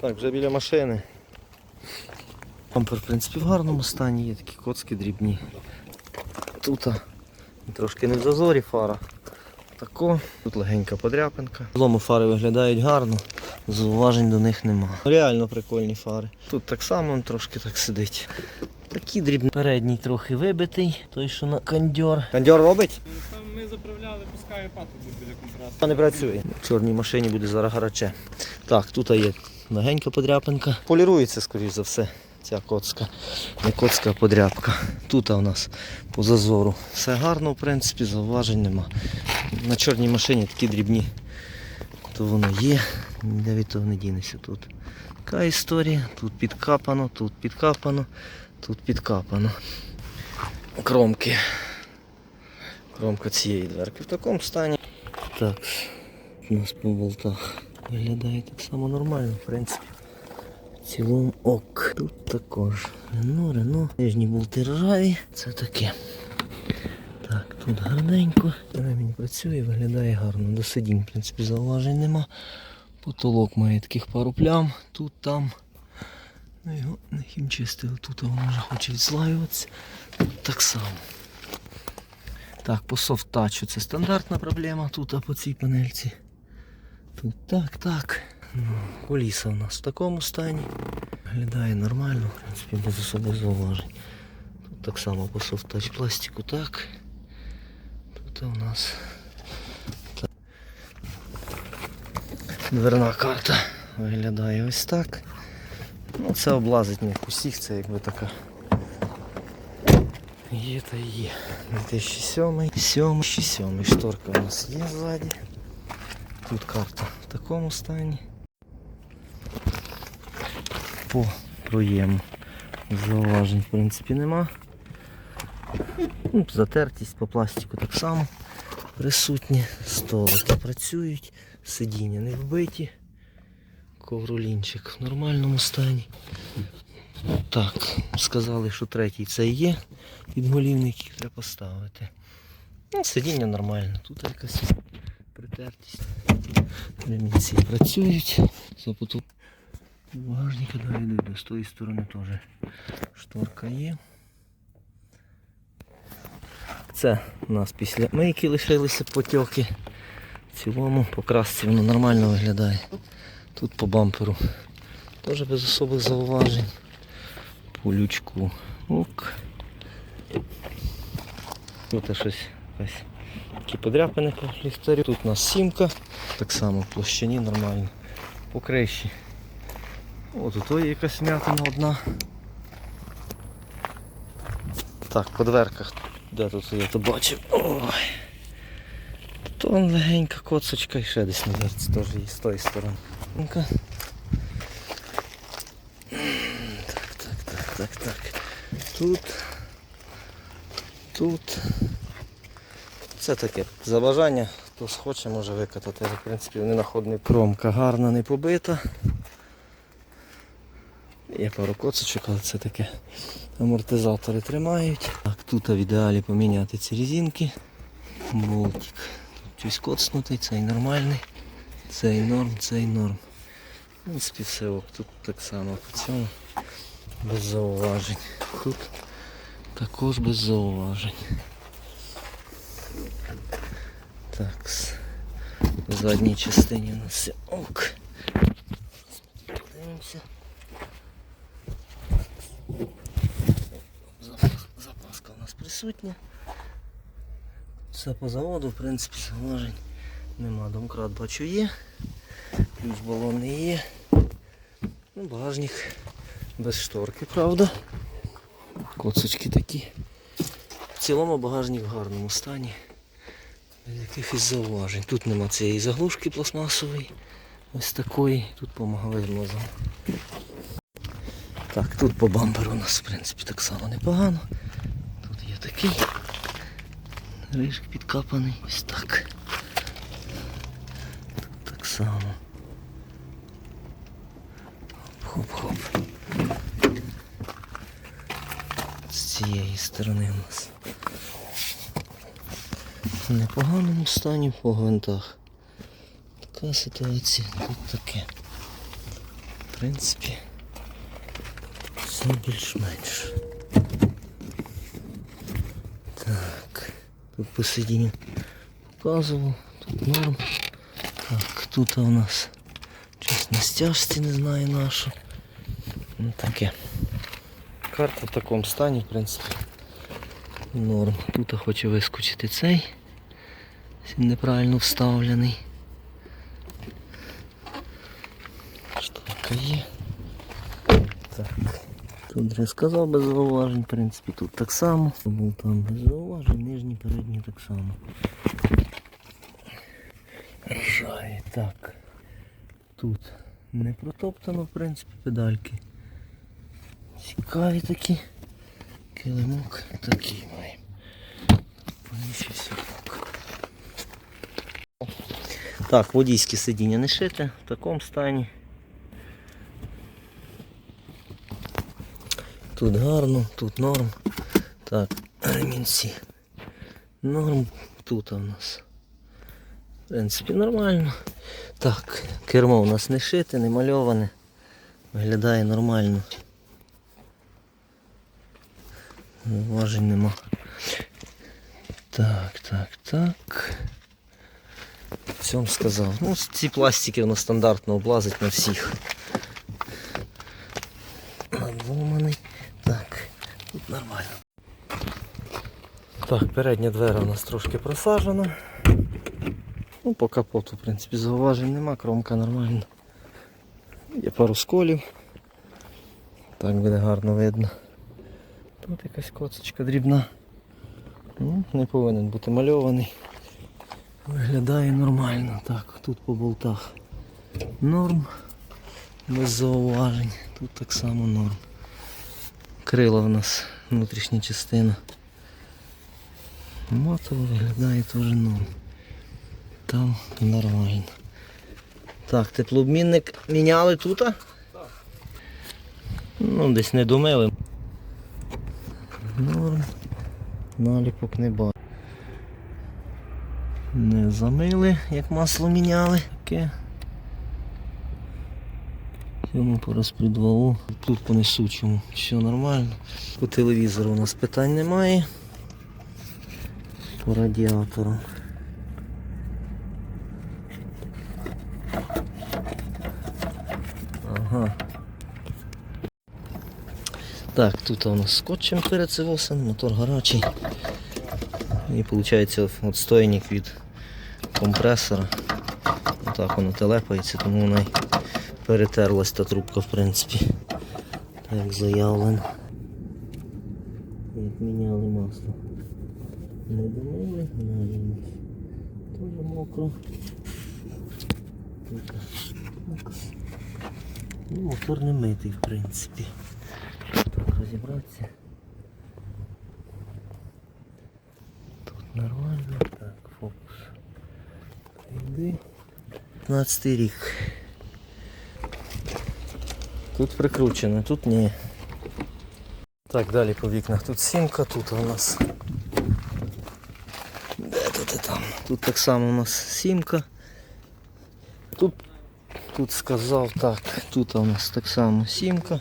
Так, вже біля машини. Бампер, в принципі, в гарному стані, є такі коцки дрібні. Тут трошки не в зазорі фара. Тако. Тут легенька подряпинка. В цілому фари виглядають гарно, зауважень до них нема. Реально прикольні фари. Тут так само він трошки так сидить. Такі дрібні. Передній трохи вибитий, той що на кондьор. Кондьор робить? Там ми заправляли, пускає пату біля компресора. Та не працює. В чорній машині буде зараз гараче. Так, тут є легенька подряпинка. Полірується, скоріш за все, ця коцка. Не коцка, а подряпка. Тут у нас по зазору. Все гарно, в принципі, зауважень нема. На чорній машині такі дрібні. То воно є, ніде від того не дінешся тут. Така історія. Тут підкапано, тут підкапано, тут підкапано. Кромки. Кромка цієї дверки в такому стані. Так, у нас по болтах виглядає так само нормально, в принципі. В цілому ок. Тут також Рено, Рено. Нижні болти ржаві. Це таке. Так, тут гарненько. Ремінь працює, виглядає гарно. До сидінь, в принципі, зауважень нема. Потолок має таких пару плям. Тут, там. Ну, його не хімчистили. Тут воно вже хоче відслаюватися. Тут так само. Так, по софт-тачу це стандартна проблема тут, а по цій панельці. Тут так, так. Ну, Коліса у нас в такому стані. Виглядає нормально, в принципі, без особих зауважень. Тут так само по софт-тач пластику, так. Тут у нас так. дверна карта виглядає ось так. Ну, це облазить не усіх, це якби така Є та є. 2007, 7, 7 шторка у нас є ззаді. Тут карта в такому стані. По проєму зауважень в принципі нема. Ну, затертість по пластику так само присутні. Столики працюють, сидіння не вбиті. Ковролінчик в нормальному стані. Так, сказали, що третій це і є підголівник, який треба поставити. Ну, сидіння нормальне, тут якась притертість. Ремінці працюють. Запоту. Багажника далі з тої сторони теж шторка є. Це у нас після мийки лишилися потьоки. В цілому по красці воно нормально виглядає. Тут по бамперу теж без особих зауважень. По лючку. Ок. Тут щось якась такі подряпини по ліхтарю. Тут у нас сімка. Так само в площині нормально. По криші. О, тут якась м'ятина одна. Так, по дверках. Де тут я то бачив? Ой. То вон легенька коцочка і ще десь на дверці теж є з тої сторони. Так, так, так, так, так. Тут. Тут. Це таке. За бажання, хто схоче, може викатати. В принципі, ненаходний кромка гарна, не побита. Є пару коцочок, але це таке. Амортизатори тримають. Так, тут в ідеалі поміняти ці резинки. Болтик. Тут щось коцнутий, цей нормальний. Цей норм, цей норм. В принципі, все ок. Тут так само по цьому. Без зауважень. Тут також без зауважень. Так, в задній частині у нас все ок. Подивимося. Запас- Запаска у нас присутня. Все по заводу, в принципі, зауважень нема. Домкрат бачу є. Ключ балонний є. Ну, багажник без шторки, правда. Коцочки такі. В цілому багажник в гарному стані. Якихось зауважень. Тут нема цієї заглушки пластмасової. Ось такої. Тут допомагали змазом. Так, тут по бамперу у нас в принципі так само непогано. Тут є такий. Рижик підкапаний. Ось так. Тут так само. Хоп-хоп. З цієї сторони у нас. В непоганому стані по гвинтах. Така ситуація, тут таке. В принципі, все більш-менш. Так, тут посидіння показував, тут норм. Так, тут у нас щось на стяжці, не знаю нашу. Ну таке. Карта в такому стані, в принципі. Норм. Тут хоче вискочити цей. Він неправильно вставлений. Шторка є. Так. Тут вже сказав без зауважень, в принципі, тут так само. Був там без зауважень, нижній, передній так само. Ржає, так. Тут не протоптано, в принципі, педальки. Цікаві такі. Килимок такий маємо. Все так. Водійське сидіння не шите, в такому стані. Тут гарно, тут норм. Так, ремінці. Норм тут у нас. В принципі, нормально. Так, кермо у нас не шите, не мальоване. Виглядає нормально. Уважень нема. Так, так, так. В цьому сказав. Ну, ці пластики воно стандартно облазить на всіх. Надломаний. Так, тут нормально. Так, передня двера у нас трошки просажена. Ну, по капоту, в принципі, зауважень нема, кромка нормальна. Є пару сколів. Так буде гарно видно. Тут якась коцочка дрібна. Ну, не повинен бути мальований. Виглядає нормально. Так, тут по болтах норм. Без зауважень. Тут так само норм. Крила в нас внутрішня частина. Мотово виглядає теж норм. Там нормально. Так, теплообмінник міняли тут? Так. Ну, десь не домили. Норм. Наліпок не бачу. Не замили, як масло міняли. Таке. Цьому по розпредвалу. Тут по несучому. Все нормально. По телевізору у нас питань немає. По радіатору. Ага. Так, тут у нас скотчем перецевосан, мотор гарячий. І виходить отстойник від компресора. Отак воно телепається, тому вона й перетерлась та трубка в принципі. Так заявлено. Як міняли масло. Не домили, теж мокро. Мокро. Ну, мотор не митий в принципі. Так, розібратися. Нормально. Так, фокус. Йди. 15 рік. Тут прикручено, тут ні. Так, далі по вікнах. Тут сімка, тут у нас. Де тут і там? Тут так само у нас сімка. Тут, тут сказав так, тут у нас так само сімка.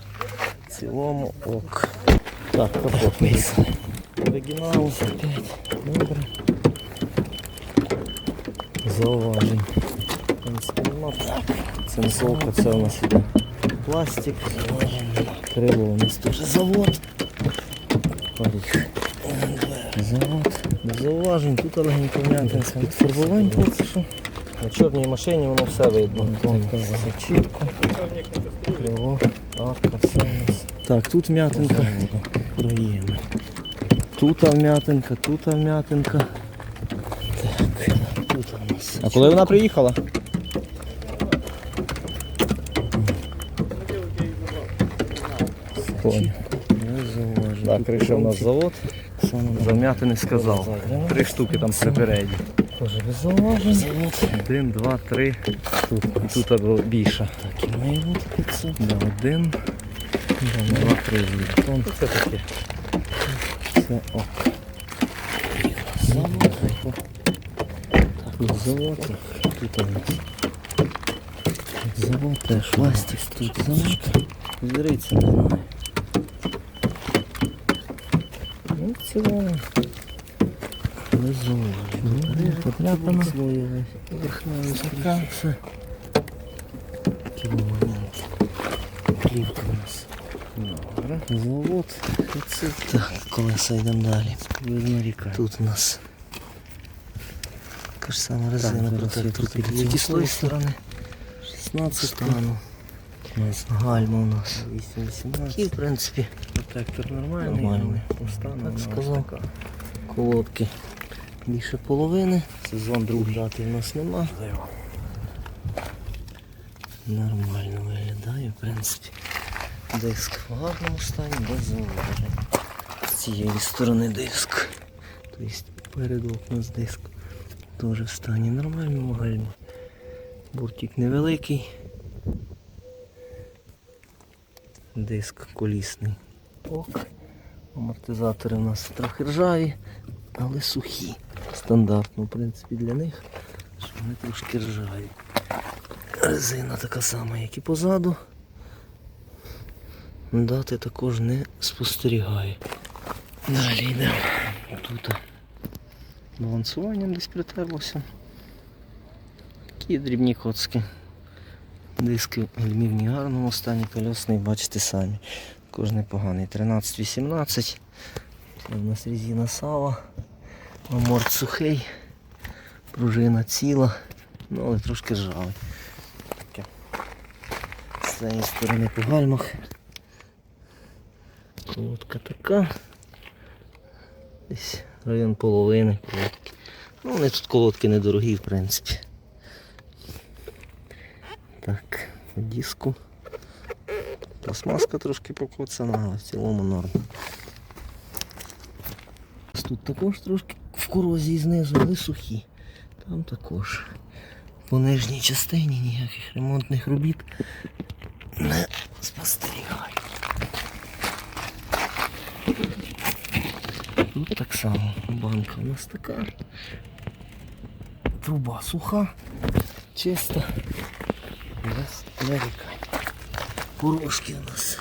В цілому ок. Так, капот місце. Оригінал опять. Добре. Зауважень. Цинцовка, це у нас іде пластик. Крило у нас теж завод. Парик. Завод. Зауважень. Тут легенько м'ятинка. Підфарбувань поки що. На чорній машині воно все видно. Все чітко. Крило, арка, все у нас. Так, тут м'ятинка. Проїємо. Тут вм'ятинка, тут вм'ятинка. Так, тут у нас. А коли вона приїхала? Понял. Так, криша у нас завод. Зам'яти не сказав. Три штуки там без зауважень. Один, два, три. Тут. Тут більше. Так, і має бути 500. Да, один, два, три. Це таке. Це ок. Завод. Так, завод. Тут у нас. Теж пластик тут завод. Зриться не знаю. Ну, в цілому. Не. Верхневий стакан. Все. Такі. Плівка. Завод. Оце так, колеса йдемо далі. Тут у нас така ж сама резина, тут тільки з тої сторони. 16 Стану. У нас гальма у нас. 8-18. Такі, в принципі, Протектор нормальний. Нормальний. Постану Так сказав. колодки більше половини. Сезон друг дати в нас нема. Нормально виглядає, в принципі. Диск в гарному стані, без зауважень. З цієї сторони диск. Тобто передок у нас диск. Теж в стані нормальному гальма. Бортик невеликий. Диск колісний. Ок. Амортизатори у нас трохи ржаві, але сухі. Стандартно, в принципі, для них, що вони трошки ржаві. Резина така сама, як і позаду. Дати також не спостерігаю. Далі йдемо. Тут балансуванням десь притерлося. Такі дрібні коцки. Диски в гарному стані, кольосний, бачите самі. Також непоганий. 13-18. Це у нас резина сава. Аморт сухий. Пружина ціла. Ну, але трошки ржавий. З цієї сторони по гальмах. Колодка така. Десь район половини колодки. Ну, вони тут колодки недорогі, в принципі. Так, диску. Пластмаска трошки покоцана, але в цілому норм. Тут також трошки в корозії знизу, але сухі. Там також. По нижній частині ніяких ремонтних робіт не спостерігаю. Тут так само банка у нас така. Труба суха, чиста, без нарікань. Порошки у нас.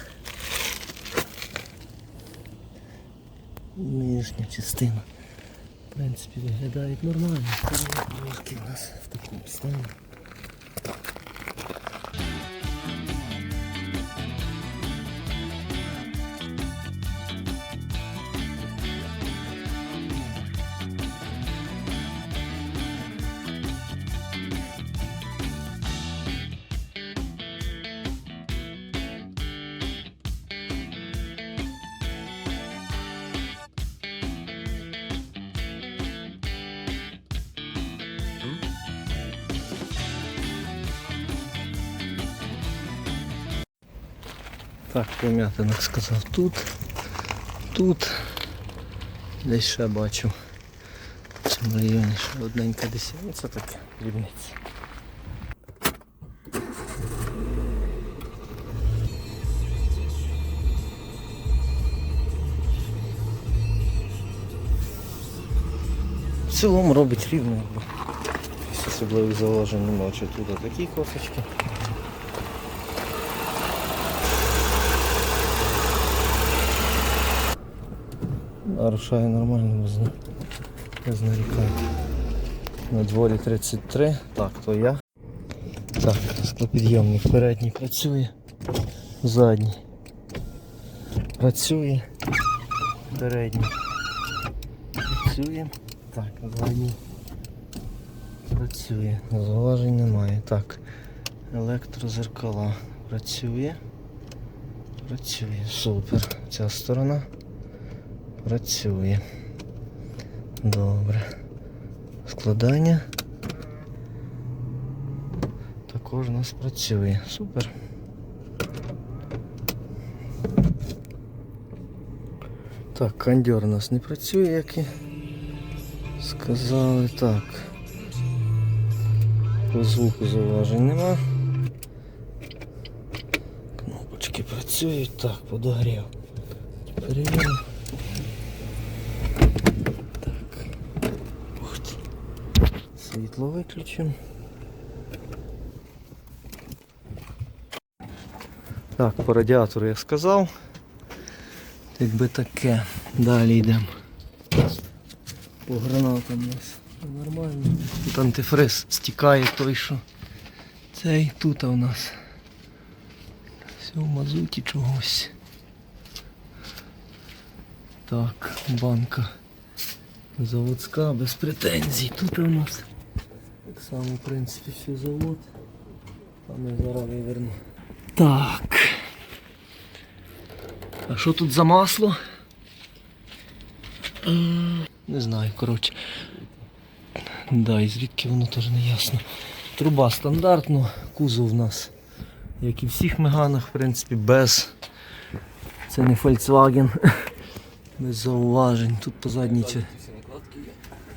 Нижня частина. В принципі, виглядають нормально. Порошки у нас в такому стані. Так, пом'ятинок сказав тут, тут, десь ще бачу. В цьому районі ще одненька десь. Це таке дрібниці. В цілому робить рівно. Особливих зауважень немає. Тут такі косочки. А нормально без, без нарікань. На дворі 33. Так, то я. Так, склопідйомник передній працює. Задній. Працює. Передній. Працює. Так, задній. Працює. Зауважень немає. Так. Електрозеркала працює. Працює. Супер. Ця сторона. Працює. Добре. Складання. Також у нас працює. Супер. Так, кондьор у нас не працює, як і сказали. Так. По звуку зауважень нема. Кнопочки працюють. Так, подогрів. Перевіримо. Світло виключимо. Так, по радіатору я сказав. Якби таке. Далі йдемо. По гранатам у нас нормально. Тут антифриз стікає той, що цей тут у нас. Все в мазуті чогось. Так, банка заводська, без претензій. Тут у нас так само, в принципі, все завод. А ми зараз виверну. Так. А що тут за масло? Не знаю, коротше. Да, і звідки воно теж не ясно. Труба стандартна, кузов у нас, як і в всіх меганах, в принципі, без. Це не Volkswagen. Без зауважень. Тут по задній частині.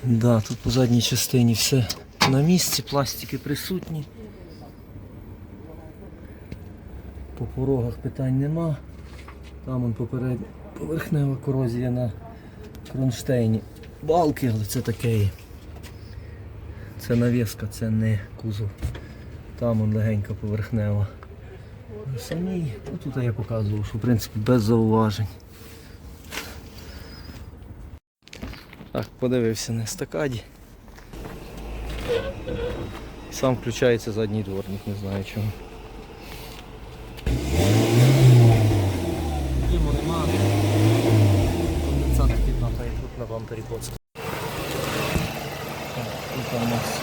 Да, тут по задній частині все на місці, пластики присутні. По порогах питань нема. Там он поперед... поверхнева корозія на кронштейні. Балки, але це таке. Це навіска, це не кузов. Там он легенька поверхнева. Самій, ну, тут я показував, що в принципі без зауважень. Так, подивився на естакаді. Сам включається задній дворник, не знаю чому. Диму нема. Конденсат піднатає тут на бампері коцка. Тут у нас.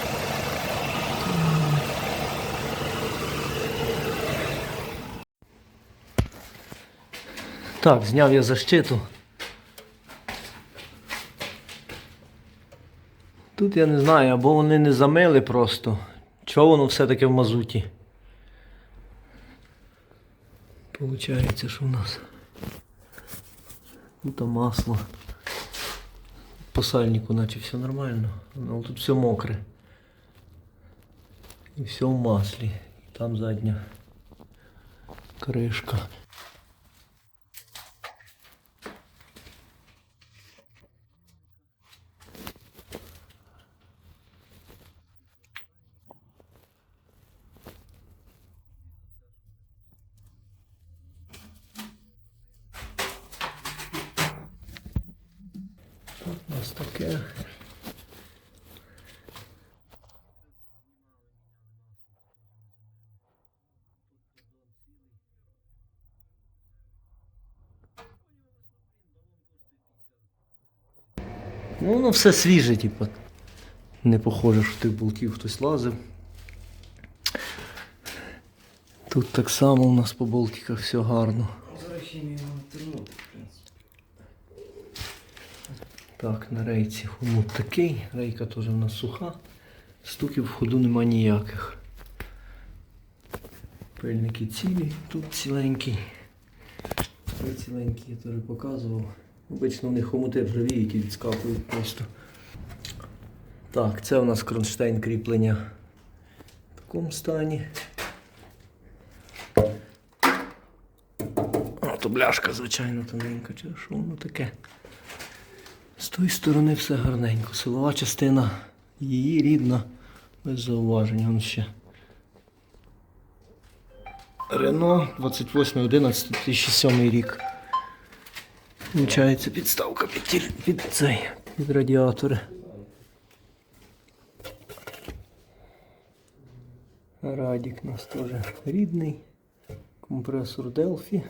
Так, зняв я защиту. Тут я не знаю, або вони не замили просто. Чого воно все-таки в мазуті? Получається, що в нас тут масло. По сальнику наче все нормально, але тут все мокре. І все в маслі. І там задня кришка. Ось таке. Ну, воно все свіже, типу. Не похоже, що тих болтів хтось лазив. Тут так само у нас по болтиках все гарно. Зараз ще не в принципі. Так, на рейці хомут такий, рейка теж у нас суха, стуків в ходу нема ніяких. Пильники цілі, тут ціленький. Тут ціленький я теж показував. Обично в них хомути ржавіють і відскакують просто. Так, це у нас кронштейн кріплення в такому стані. А, то бляшка, звичайно, тоненька, чи що воно таке. Тої сторони все гарненько. Силова частина її рідна, без зауважень. Вон ще. Рено 28.11.2007 рік. Включається підставка під, під цей, під радіатори. Радік у нас теж рідний. Компресор Delphi.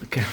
Таке.